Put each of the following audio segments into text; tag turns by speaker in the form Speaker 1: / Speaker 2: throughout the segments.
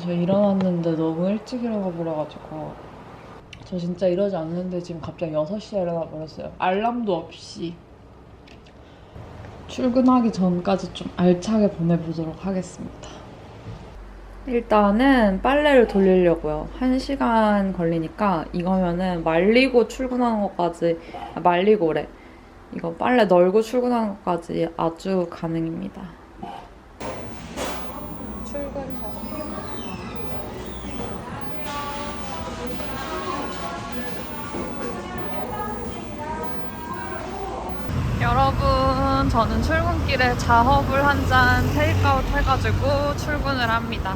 Speaker 1: 저 일어났는데 너무 일찍 일어나 버려가지고 저 진짜 이러지 않는데 지금 갑자기 6시에 일어나 버렸어요. 알람도 없이. 출근하기 전까지 좀 알차게 보내보도록 하겠습니다. 일단은 빨래를 돌리려고요. 1시간 걸리니까 이거면은 말리고 출근하는 것까지 아, 말리고래. 이거 빨래 널고 출근하는 것까지 아주 가능입니다. 여러분, 저는 출근길에 자허블 한잔 테이크아웃 해가지고 출근을 합니다.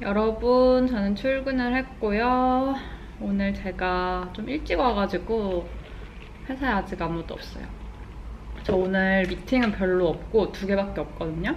Speaker 1: 여러분, 저는 출근을 했고요. 오늘 제가 좀 일찍 와가지고 회사에 아직 아무도 없어요. 저 오늘 미팅은 별로 없고 두 개밖에 없거든요.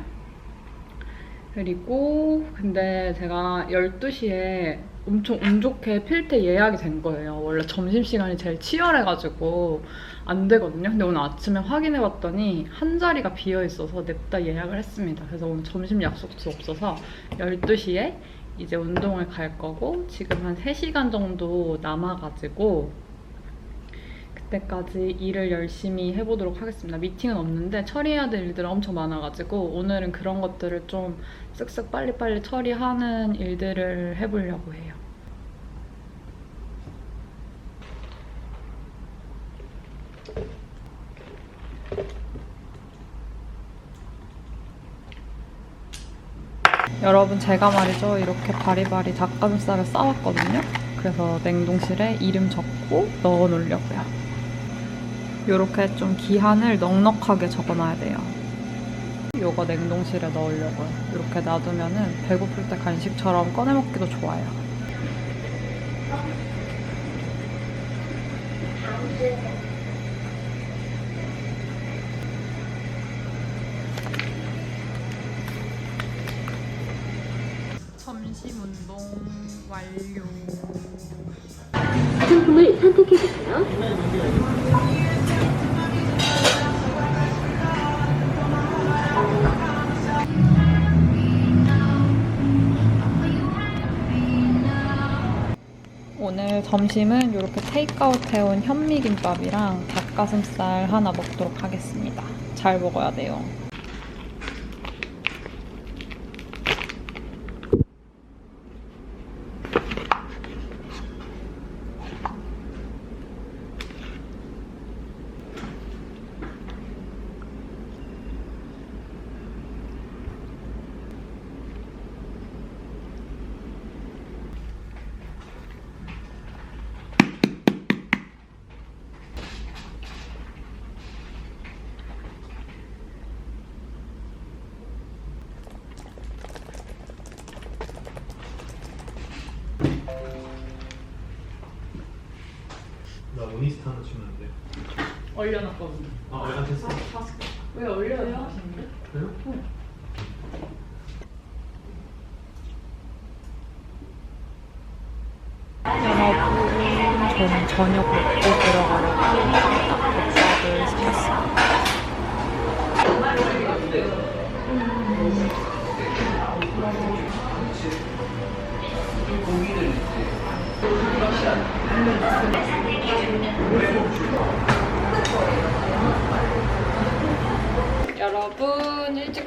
Speaker 1: 그리고 근데 제가 12시에 엄청 운 좋게 필테 예약이 된 거예요. 원래 점심시간이 제일 치열해가지고 안 되거든요. 근데 오늘 아침에 확인해봤더니 한 자리가 비어있어서 냅다 예약을 했습니다. 그래서 오늘 점심 약속도 없어서 12시에 이제 운동을 갈 거고 지금 한 3시간 정도 남아가지고 그 때까지 일을 열심히 해보도록 하겠습니다. 미팅은 없는데 처리해야 될 일들이 엄청 많아가지고 오늘은 그런 것들을 좀 쓱쓱 빨리빨리 처리하는 일들을 해보려고 해요. 여러분 제가 말이죠 이렇게 바리바리 닭가슴살을 싸왔거든요 그래서 냉동실에 이름 적고 넣어 놓으려고요 이렇게 좀 기한을 넉넉하게 적어놔야 돼요. 요거 냉동실에 넣으려고요 이렇게 놔두면은 배고플 때 간식처럼 꺼내 먹기도 좋아요. 점심 운동 완료.
Speaker 2: 상품을 선택해 주세요.
Speaker 1: 점심은 이렇게 테이크아웃 해온 현미김밥이랑 닭가슴살 하나 먹도록 하겠습니다. 잘 먹어야 돼요.
Speaker 3: 안 돼?
Speaker 1: 얼려놨거든요.
Speaker 3: 아, 얼마 됐어?
Speaker 1: 왜 얼려요?
Speaker 3: 그래요?
Speaker 1: 여러분, 저는 저녁 먹고 들어가려고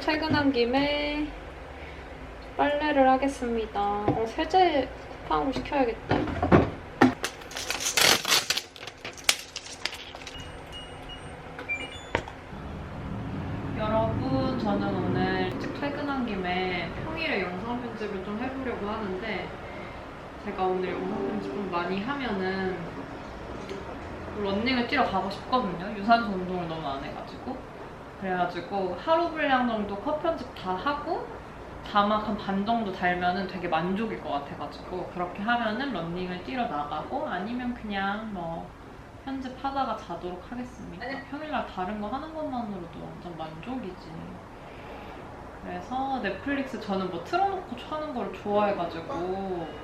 Speaker 1: 퇴근한 김에 빨래를 하겠습니다. 어, 세제 쿠팡으로 시켜야겠다. 여러분, 저는 오늘 일찍 퇴근한 김에 평일에 영상 편집을 좀 해보려고 하는데 제가 오늘 영상 편집 좀 많이 하면은 런닝을 뛰러 가고 싶거든요. 유산소 운동을 너무 안 해가지고. 그래가지고 하루 분량 정도 컷 편집 다 하고 자막 한 반 정도 달면은 되게 만족일 것 같아가지고 그렇게 하면은 런닝을 뛰러 나가고 아니면 그냥 뭐 편집하다가 자도록 하겠습니다. 평일날 다른 거 하는 것만으로도 완전 만족이지. 그래서 넷플릭스 저는 뭐 틀어놓고 하는 걸 좋아해가지고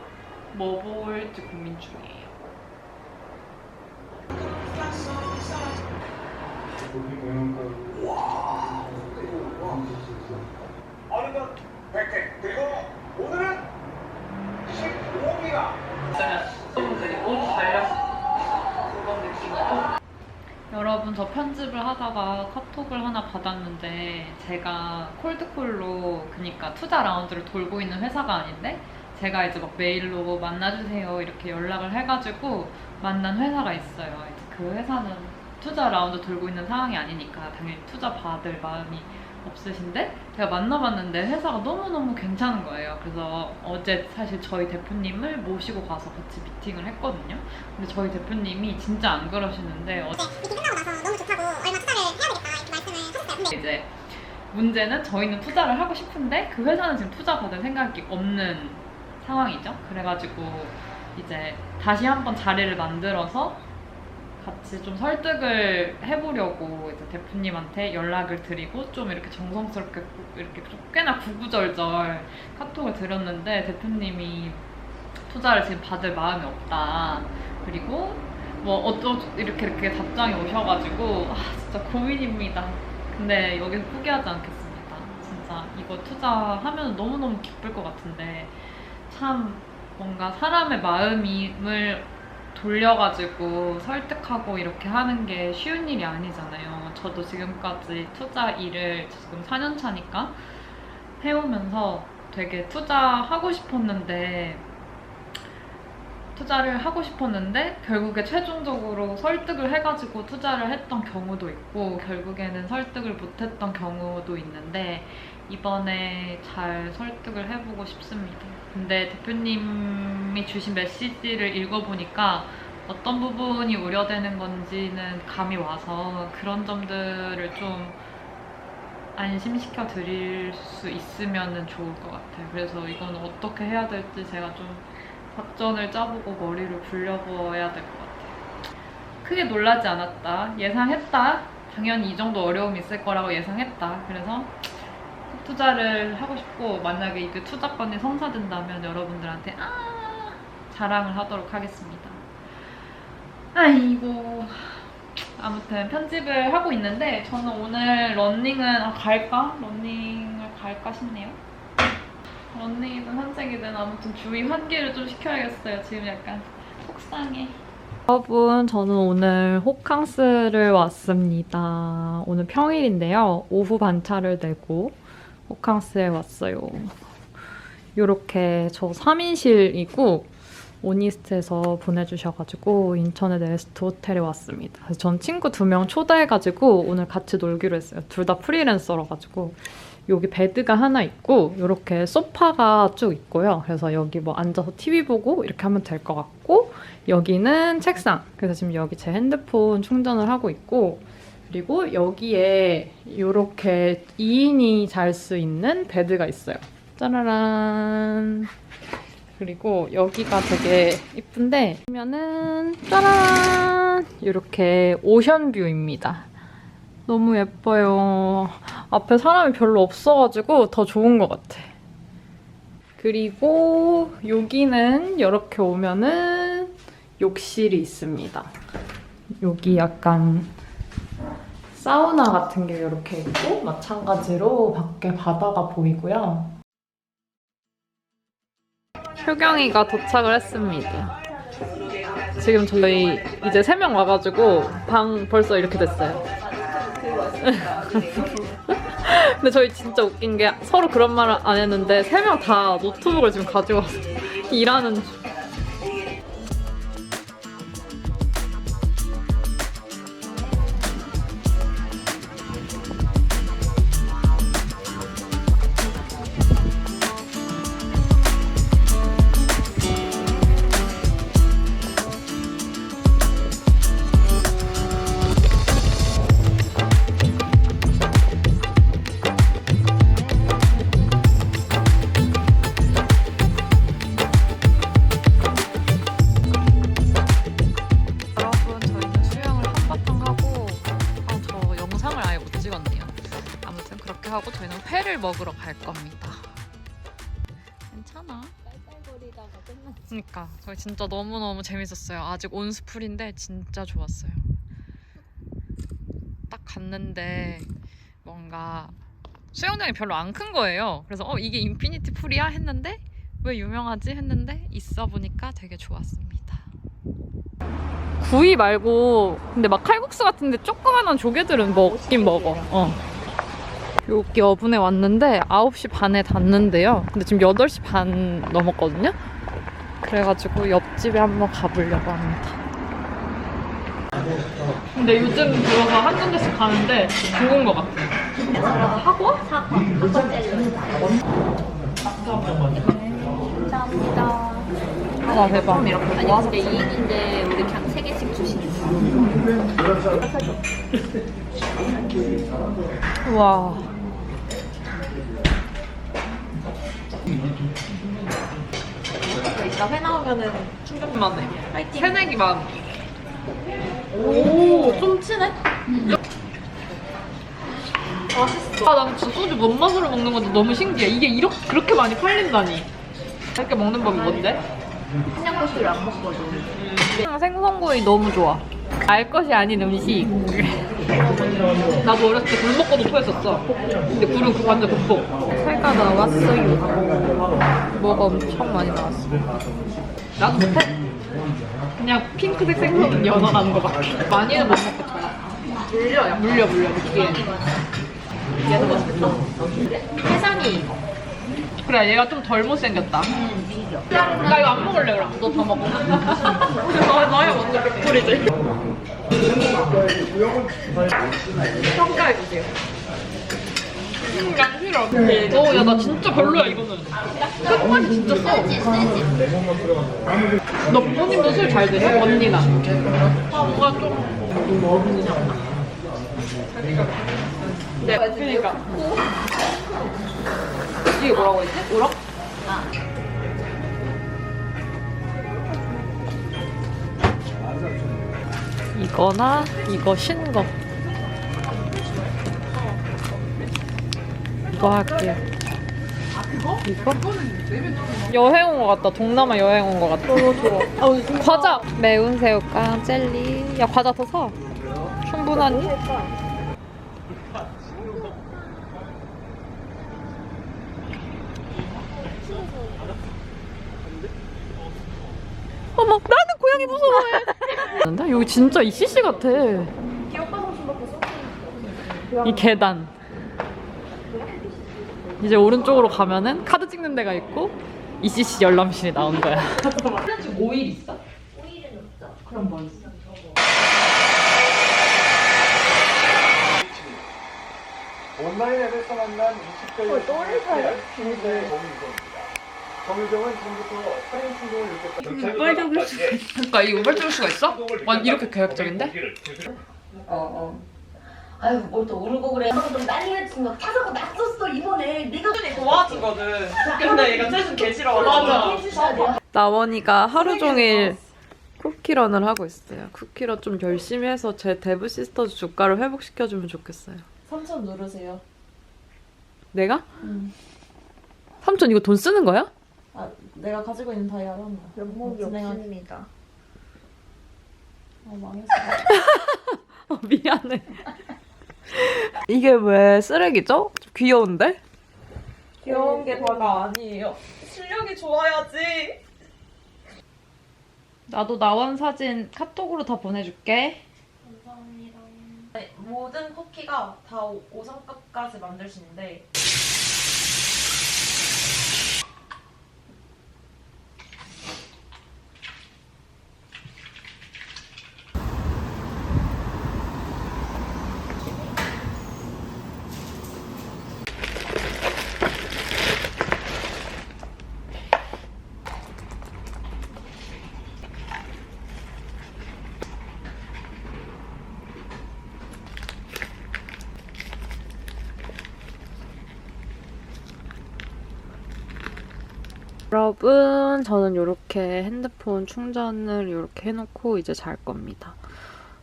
Speaker 1: 뭐 볼지 고민 중이에요.
Speaker 3: 여러분 저 편집을
Speaker 1: 하다가 카톡을 하나 받았는데 제가 콜드콜로 그니까 투자 라운드를 돌고 있는 회사가 아닌데 제가 이제 막 메일로 뭐 만나주세요 이렇게 연락을 해가지고 만난 회사가 있어요. 그 회사는 투자 라운드 돌고 있는 상황이 아니니까 당연히 투자 받을 마음이 없으신데 제가 만나봤는데 회사가 너무너무 괜찮은 거예요. 그래서 어제 사실 저희 대표님을 모시고 가서 같이 미팅을 했거든요. 근데 저희 대표님이 진짜 안 그러시는데 어-
Speaker 4: 미팅 끝나고 나서 너무 좋다고 얼마 투자를 해야 되겠다 이렇게 말씀을 하셨어요. 근데
Speaker 1: 이제 문제는 저희는 투자를 하고 싶은데 그 회사는 지금 투자 받을 생각이 없는 상황이죠. 그래가지고 이제 다시 한번 자리를 만들어서 같이 좀 설득을 해보려고 이제 대표님한테 연락을 드리고 좀 이렇게 정성스럽게 구- 이렇게 좀 꽤나 구구절절 카톡을 드렸는데 대표님이 투자를 지금 받을 마음이 없다. 그리고 뭐 어쩌 이렇게 이렇게 답장이 오셔가지고 아 진짜 고민입니다. 근데 여기서 포기하지 않겠습니다. 진짜 이거 투자하면 너무 너무 기쁠 것 같은데 참 뭔가 사람의 마음을 돌려가지고 설득하고 이렇게 하는 게 쉬운 일이 아니잖아요. 저도 지금까지 투자 일을 지금 4년 차니까 해오면서 되게 투자하고 싶었는데 투자를 하고 싶었는데 결국에 최종적으로 설득을 해가지고 투자를 했던 경우도 있고 결국에는 설득을 못했던 경우도 있는데 이번에 잘 설득을 해보고 싶습니다. 근데 대표님이 주신 메시지를 읽어보니까 어떤 부분이 우려되는 건지는 감이 와서 그런 점들을 좀 안심시켜 드릴 수 있으면 좋을 것 같아요. 그래서 이건 어떻게 해야 될지 제가 좀 작전을 짜보고 머리를 굴려보아야 될 것 같아요. 크게 놀라지 않았다. 예상했다. 당연히 이 정도 어려움이 있을 거라고 예상했다. 그래서 투자를 하고 싶고 만약에 이그 투자건이 성사된다면 여러분들한테 아 자랑을 하도록 하겠습니다. 아이고 아무튼 편집을 하고 있는데 저는 오늘 런닝은 아, 갈까? 런닝을 갈까 싶네요. 런닝이든 산책이든 아무튼 주위 환기를 좀 시켜야겠어요. 지금 약간 속상해. 여러분, 저는 오늘 호캉스를 왔습니다. 오늘 평일인데요. 오후 반차를 내고 호캉스에 왔어요. 요렇게 저 3인실이고 오니스트에서 보내주셔가지고 인천의 네스트 호텔에 왔습니다. 전 친구 두 명 초대해가지고 오늘 같이 놀기로 했어요. 둘 다 프리랜서라가지고 여기 베드가 하나 있고 이렇게 소파가 쭉 있고요. 그래서 여기 뭐 앉아서 TV 보고 이렇게 하면 될 것 같고 여기는 책상. 그래서 지금 여기 제 핸드폰 충전을 하고 있고 그리고 여기에 이렇게 2인이 잘 수 있는 베드가 있어요. 짜라란. 그리고 여기가 되게 이쁜데 보면은 짜란 이렇게 오션 뷰입니다. 너무 예뻐요. 앞에 사람이 별로 없어가지고 더 좋은 것 같아. 그리고 여기는 이렇게 오면은 욕실이 있습니다. 여기 약간 사우나 같은 게 이렇게 있고 마찬가지로 밖에 바다가 보이고요. 효경이가 도착을 했습니다. 지금 저희 이제 세 명 와가지고 방 벌써 이렇게 됐어요. 근데 저희 진짜 웃긴 게 서로 그런 말을 안 했는데 세 명 다 노트북을 지금 가지고 와서 일하는 중. 괜찮아.
Speaker 2: 깔깔거리다가 끝났어.
Speaker 1: 그러니까 저희 진짜 너무 너무 재밌었어요. 아직 온스풀인데 진짜 좋았어요. 딱 갔는데 뭔가 수영장이 별로 안 큰 거예요. 그래서 어 이게 인피니티 풀이야 했는데 왜 유명하지 했는데 있어 보니까 되게 좋았습니다. 구이 말고 근데 막 칼국수 같은데 조그만한 조개들은 먹긴 먹어. 어. 여기 어분에 왔는데 9시 반에 닫는데요. 근데 지금 8시 반 넘었거든요. 그래가지고 옆집에 한번 가보려고 합니다. 근데 요즘 들어서 한 군데씩 가는데 좋은 것 같아. 학원?
Speaker 2: 젤리 감사합니다
Speaker 1: 아 대박.
Speaker 2: 아니 근데 2인인데 우리 그냥 3개씩 주시는
Speaker 1: 우와.
Speaker 2: 이따 회 나오면은
Speaker 1: 충격만 해. 새내기만. 오, 좀 친해? 맛있어. 아, 나는 진짜 소주 뭔 맛으로 먹는 건지 너무 신기해. 이게 이렇게, 그렇게 많이 팔린다니. 이렇게 먹는 법이 뭔데?
Speaker 2: 청양고추를 안 먹거든
Speaker 1: 생선구이 너무 좋아. 알 것이 아닌 음식. 나도 어렸을 때 굴 먹고도 토했었어. 근데 굴은 그 완전 극복. 회가 나왔어요. 뭐가 엄청 많이 나왔어. 나도 못해. 그냥 핑크색 생선은 연어라는 거밖에. 많이는 못 먹겠다. 물려, 물려, 물려. 느끼해. 얘는 맛있겠다.
Speaker 2: 해산이
Speaker 1: 그래, 얘가 좀 덜 못생겼다. 나 이거 안 먹을래, 그럼. 너 다 먹어. 나, 나야 먼저 백돌이지. 평가해주세요. 음, 양 싫어. 어, 야, 나 진짜 별로야, 이거는. 끝맛이 진짜 써. 너 부모님도 술 잘 드셔? 언니나. 아, 뭔가 좀. 네, 그니까. 이게 뭐라고 했지? 우럭? 이거나 이거 신 거. 이거 할게요. 이거? 여행 온거 같다. 동남아 여행 온거 같다. 좋아. 과자! 매운 새우깡, 젤리. 야, 과자 더 사. 충분하니? 어머, 고양이 무서워해. 근데 여기 진짜 이CC 같아. 이 계단. 이제 오른쪽으로 가면은 카드 찍는 데가 있고 ECC 열람실이 나온 거야. 지금 5일 있어?
Speaker 2: 5일은 없죠
Speaker 1: 그럼 뭐 있어?
Speaker 5: 온라인에서 만난 20대 또래사요? 중대 범유 살인.
Speaker 1: 우발적일 수가 있어. 그러니까 이 우발적일 수가 있어? 완 이렇게 계획적인데?
Speaker 6: 아유 뭘 또 울고 그래 좀 난리가 친거 타서고 났었어 이번에 내가
Speaker 7: 도와주거든. 근데 얘가 최준 개 싫어.
Speaker 6: 해주셔야 돼요
Speaker 1: 나원이가 하루 종일 쿠키런을 하고 있어요. 쿠키런 좀 열심히 해서 제 데브 시스터즈 주가를 회복시켜주면 좋겠어요.
Speaker 6: 3천 누르세요
Speaker 1: 내가? 삼촌 이거 돈 쓰는 거야?
Speaker 6: 아 내가 가지고 있는 다이아를 한다
Speaker 2: 면목이
Speaker 6: 진행하-
Speaker 2: 없습니다
Speaker 6: 어 망했어
Speaker 1: 어, 미안해. 이게 왜 쓰레기죠? 좀 귀여운데?
Speaker 7: 귀여운 게 다가 아니에요. 실력이 좋아야지.
Speaker 1: 나도 나원 사진 카톡으로 다 보내줄게.
Speaker 6: 감사합니다
Speaker 7: 모든 쿠키가 다 5성급까지 만들 수 있는데
Speaker 1: 여러분, 저는 이렇게 핸드폰 충전을 이렇게 해놓고 이제 잘 겁니다.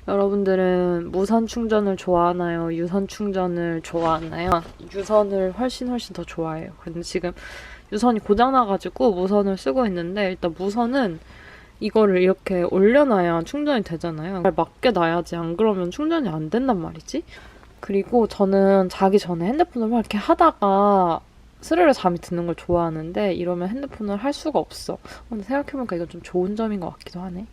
Speaker 1: 여러분들은 무선 충전을 좋아하나요? 유선 충전을 좋아하나요? 유선을 훨씬 훨씬 더 좋아해요. 근데 지금 유선이 고장나가지고 무선을 쓰고 있는데 일단 무선은 이거를 이렇게 올려놔야 충전이 되잖아요. 잘 맞게 놔야지 안 그러면 충전이 안 된단 말이지. 그리고 저는 자기 전에 핸드폰을 막 이렇게 하다가 스르르 잠이 드는 걸 좋아하는데 이러면 핸드폰을 할 수가 없어. 근데 생각해보니까 이건 좀 좋은 점인 것 같기도 하네.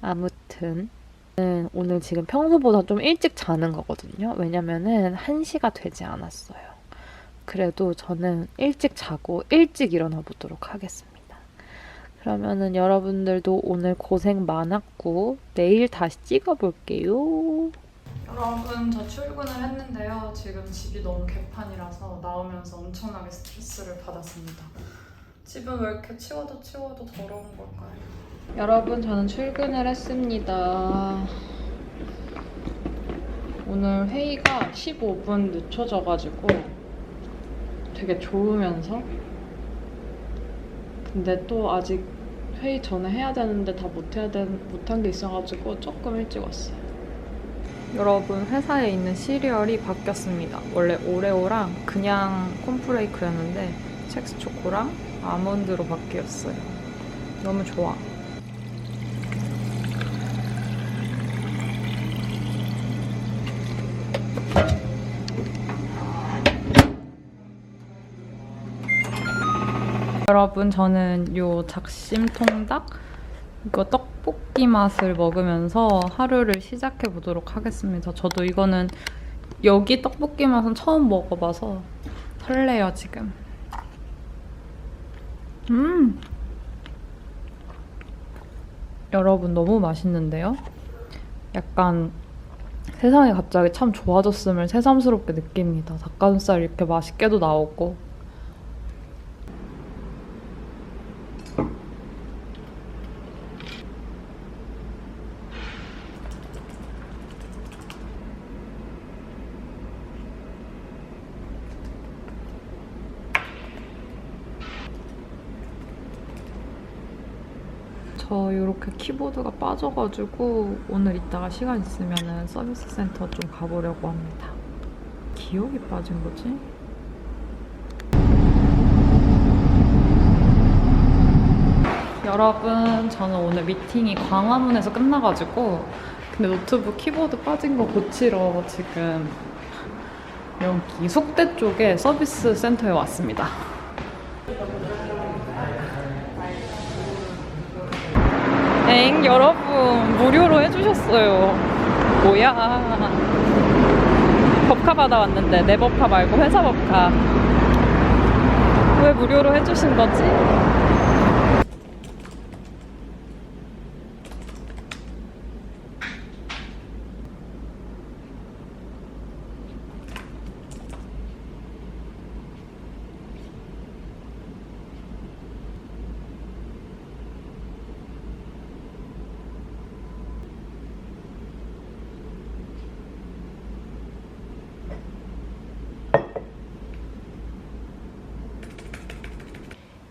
Speaker 8: 아무튼 음, 오늘 지금 평소보다 좀 일찍 자는 거거든요. 왜냐면은 1시가 되지 않았어요. 그래도 저는 일찍 자고 일찍 일어나 보도록 하겠습니다. 그러면은 여러분들도 오늘 고생 많았고 내일 다시 찍어볼게요.
Speaker 1: 여러분 저 출근을 했는데요. 지금 집이 너무 개판이라서 나오면서 엄청나게 스트레스를 받았습니다. 집은 왜 이렇게 치워도 치워도 더러운 걸까요? 여러분 저는 출근을 했습니다. 오늘 회의가 15분 늦춰져가지고 되게 좋으면서 근데 또 아직 회의 전에 해야 되는데 다 못해야 된 못한 게 있어가지고 조금 일찍 왔어요. 여러분 회사에 있는 시리얼이 바뀌었습니다. 원래 오레오랑 그냥 콘프레이크였는데 첵스 초코랑 아몬드로 바뀌었어요. 너무 좋아. 여러분 저는 요 작심통닭 이거 떡 볶이 맛을 먹으면서 하루를 시작해 보도록 하겠습니다. 저도 이거는 여기 떡볶이 맛은 처음 먹어봐서 설레요 지금. 음. 여러분 너무 맛있는데요? 약간 세상이 갑자기 참 좋아졌음을 새삼스럽게 느낍니다. 닭가슴살 이렇게 맛있게도 나오고 저 키보드가 빠져가지고 오늘 이따가 시간 있으면 서비스 센터 좀 가보려고 합니다. 기억이 빠진 거지? 여러분, 저는 오늘 미팅이 광화문에서 끝나가지고 근데 노트북 키보드 빠진 거 고치러 지금 여기 속대 쪽에 서비스 센터에 왔습니다. 엥 여러분 무료로 해주셨어요. 뭐야. 법카 받아왔는데 내 법카 말고 회사 법카. 왜 무료로 해주신 거지?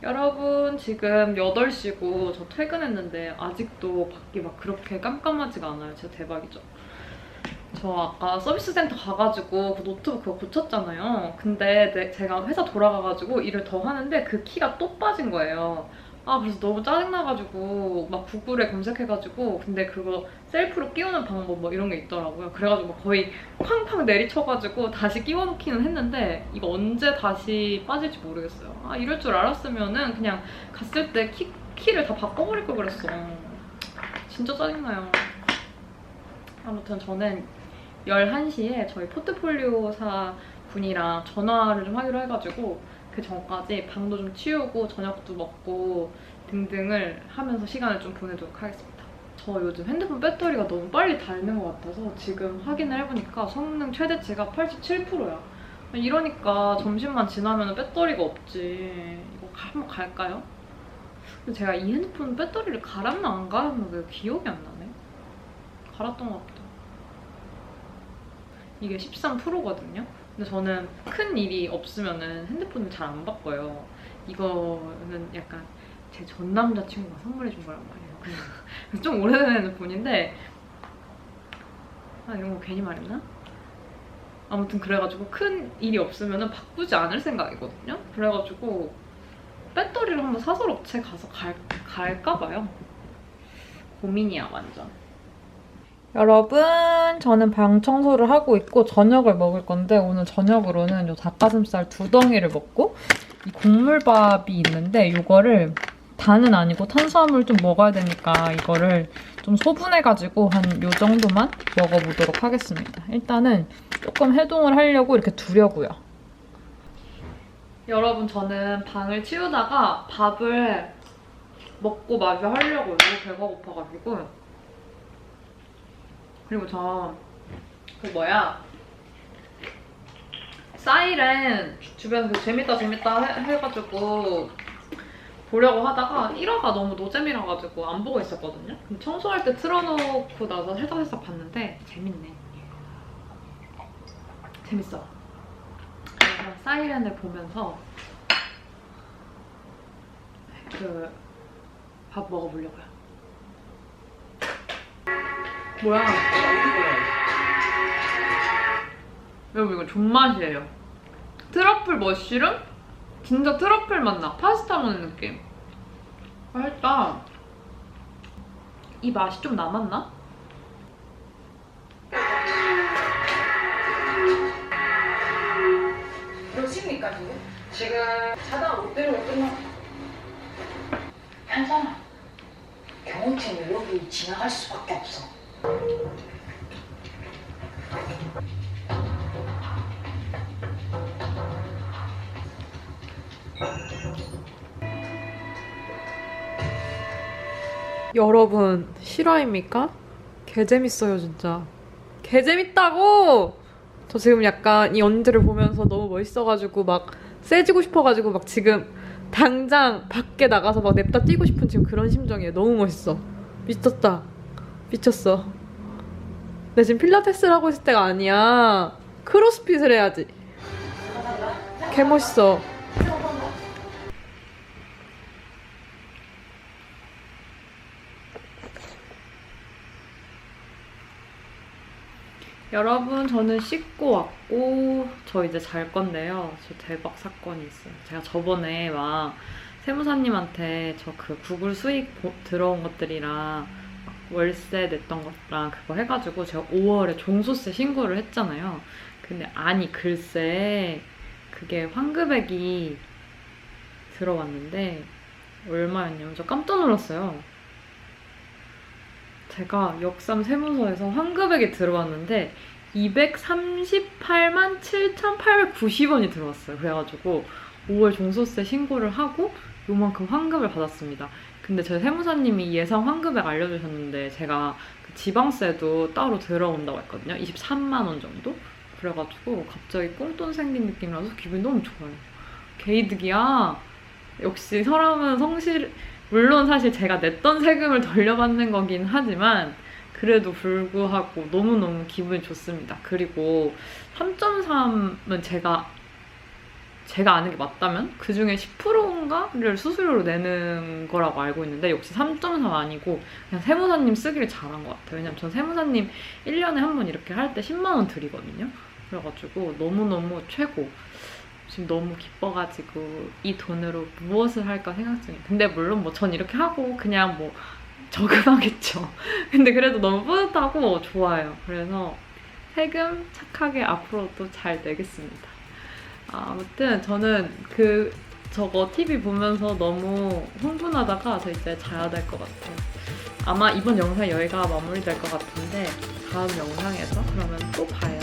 Speaker 1: 여러분 지금 8시고 저 퇴근했는데 아직도 밖이 막 그렇게 깜깜하지가 않아요. 진짜 대박이죠. 저 아까 서비스 센터 가가지고 그 노트북 그거 고쳤잖아요. 근데 내- 제가 회사 돌아가가지고 일을 더 하는데 그 키가 또 빠진 거예요. 아 그래서 너무 짜증나가지고 막 구글에 검색해가지고 근데 그거 셀프로 끼우는 방법 뭐 이런 게 있더라고요. 그래가지고 막 거의 쾅쾅 내리쳐가지고 다시 끼워놓기는 했는데 이거 언제 다시 빠질지 모르겠어요. 아 이럴 줄 알았으면은 그냥 갔을 때 키, 키를 다 바꿔버릴 걸 그랬어. 진짜 짜증나요. 아무튼 저는 11시에 저희 포트폴리오사 분이랑 전화를 좀 하기로 해가지고 그 전까지 방도 좀 치우고 저녁도 먹고 등등을 하면서 시간을 좀 보내도록 하겠습니다. 저 요즘 핸드폰 배터리가 너무 빨리 닳는 것 같아서 지금 확인을 해보니까 성능 최대치가 87%야. 이러니까 점심만 지나면 배터리가 없지. 이거 가- 한번 갈까요? 근데 제가 이 핸드폰 배터리를 갈았나 안 갈았나 왜 기억이 안 나네. 갈았던 것 같다. 이게 13%거든요. 근데 저는 큰 일이 없으면은 핸드폰을 잘 안 바꿔요. 이거는 약간 제 전 남자친구가 선물해준 거란 말이에요. 그래서 좀 오래된 핸드폰인데 아 이런 거 괜히 말했나? 아무튼 그래가지고 큰 일이 없으면은 바꾸지 않을 생각이거든요. 그래가지고 배터리를 한번 사설 업체 가서 갈, 갈까 봐요. 고민이야 완전. 여러분, 저는 방 청소를 하고 있고 저녁을 먹을 건데 오늘 저녁으로는 요 닭가슴살 두 덩이를 먹고 이 국물밥이 있는데 이거를 단은 아니고 탄수화물 좀 먹어야 되니까 이거를 좀 소분해가지고 한 요 정도만 먹어보도록 하겠습니다. 일단은 조금 해동을 하려고 이렇게 두려고요. 여러분 저는 방을 치우다가 밥을 먹고 마주하려고 너무 배가 고파가지고 그리고 저 그 뭐야 사이렌 주변에서 그 재밌다 재밌다 해, 해가지고 보려고 하다가 1화가 너무 노잼이라가지고 안 보고 있었거든요. 근데 청소할 때 틀어놓고 나서 살짝살짝 봤는데 재밌네. 재밌어. 그래서 사이렌을 보면서 그 밥 먹어보려고요. 뭐야? 여러분 이거 존맛이에요. 트러플 머쉬룸? 진짜 트러플 맛나. 파스타 먹는 느낌. 맛있다. 이 맛이 좀 남았나?
Speaker 6: 몇 시입니까 지금? 지금 자다가 못 내려올 끝나 현상아 경호팀이 여기 지나갈 수밖에 없어
Speaker 8: 여러분 실화입니까? 개 재밌어요 진짜. 개 재밌다고. 저 지금 약간 이 언니들을 보면서 너무 멋있어가지고 막 세지고 싶어가지고 막 지금 당장 밖에 나가서 막 냅다 뛰고 싶은 지금 그런 심정이에요. 너무 멋있어. 미쳤다. 미쳤어. 나 지금 필라테스를 하고 있을 때가 아니야. 크로스핏을 해야지. 개 멋있어.
Speaker 1: 여러분 저는 씻고 왔고 저 이제 잘 건데요. 저 대박 사건이 있어요. 제가 저번에 막 세무사님한테 저 그 구글 수익 보- 들어온 것들이랑 막 월세 냈던 것랑 그거 해가지고 제가 5월에 종소세 신고를 했잖아요. 근데 아니 글쎄 그게 환급액이 들어왔는데 얼마였냐면 저 깜짝 놀랐어요. 제가 역삼 세무서에서 환급액이 들어왔는데 238만 7,890원이 들어왔어요. 그래가지고 5월 종소세 신고를 하고 요만큼 환급을 받았습니다. 근데 제 세무사님이 예상 환급액 알려주셨는데 제가 그 지방세도 따로 들어온다고 했거든요. 23만 원 정도? 그래가지고 갑자기 꽁돈 생긴 느낌이라서 기분이 너무 좋아요. 개이득이야. 역시 사람은 성실, 물론 사실 제가 냈던 세금을 돌려받는 거긴 하지만 그래도 불구하고 너무너무 기분이 좋습니다. 그리고 3.3은 제가 제가 아는 게 맞다면 그 중에 10%인가를 수수료로 내는 거라고 알고 있는데 역시 3.3 아니고 그냥 세무사님 쓰기를 잘한 것 같아요. 왜냐면 전 세무사님 1년에 한 번 이렇게 할 때 10만 원 드리거든요. 그래가지고 너무너무 최고. 지금 너무 기뻐가지고 이 돈으로 무엇을 할까 생각 중이에요. 근데 물론 뭐 전 이렇게 하고 그냥 뭐 저금하겠죠. 근데 그래도 너무 뿌듯하고 좋아요. 그래서 세금 착하게 앞으로도 잘 내겠습니다. 아, 아무튼 저는 그 저거 TV 보면서 너무 흥분하다가 저 이제 자야 될 것 같아요. 아마 이번 영상 여기가 마무리될 것 같은데 다음 영상에서 그러면 또 봐요.